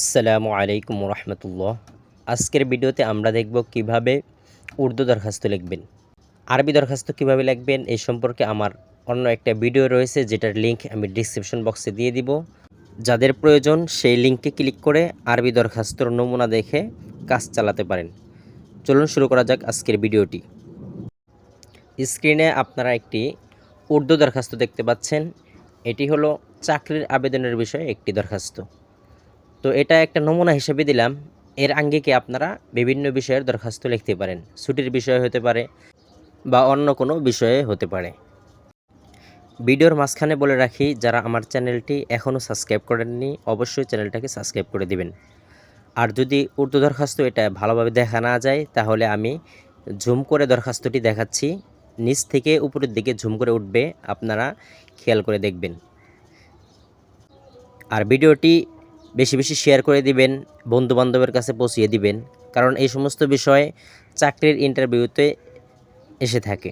আসসালামু আলাইকুম রহমতুল্লাহ আজকের ভিডিওতে আমরা দেখব কীভাবে উর্দু দরখাস্ত লিখবেন। আরবি দরখাস্ত কীভাবে লিখবেন এই সম্পর্কে আমার অন্য একটা ভিডিও রয়েছে, যেটার লিংক আমি ডিসক্রিপশন বক্সে দিয়ে দিব। যাদের প্রয়োজন সেই লিঙ্কে ক্লিক করে আরবি দরখাস্তর নমুনা দেখে কাজ চালাতে পারেন। চলুন শুরু করা যাক আজকের ভিডিওটি। স্ক্রিনে আপনারা একটি উর্দু দরখাস্ত দেখতে পাচ্ছেন। এটি হলো চাকরির আবেদনের বিষয়ে একটি দরখাস্ত। তো এটা একটা নমুনা হিসেবে দিলাম। এর আঙ্গিকে আপনারা বিভিন্ন বিষয়ের দরখাস্ত লিখতে পারেন? ছুটির বিষয় হতে পারে বা অন্য কোনো বিষয়ে হতে পারে। ভিডিওর মাঝখানে বলে রাখি, যারা আমার চ্যানেলটি এখনও সাবস্ক্রাইব করেননি, অবশ্যই চ্যানেলটাকে সাবস্ক্রাইব করে দিবেন। আর যদি উর্দু দরখাস্ত এটা ভালোভাবে দেখা না যায়, তাহলে আমি ঝুম করে দরখাস্তটি দেখাচ্ছি। নিচ থেকে উপরের দিকে ঝুম করে উঠবে, আপনারা খেয়াল করে দেখবেন। আর ভিডিওটি বেশি বেশি শেয়ার করে দিবেন, বন্ধুবান্ধবের কাছে পৌঁছিয়ে দিবেন, কারণ এই সমস্ত বিষয় চাকরির ইন্টারভিউতে এসে থাকে।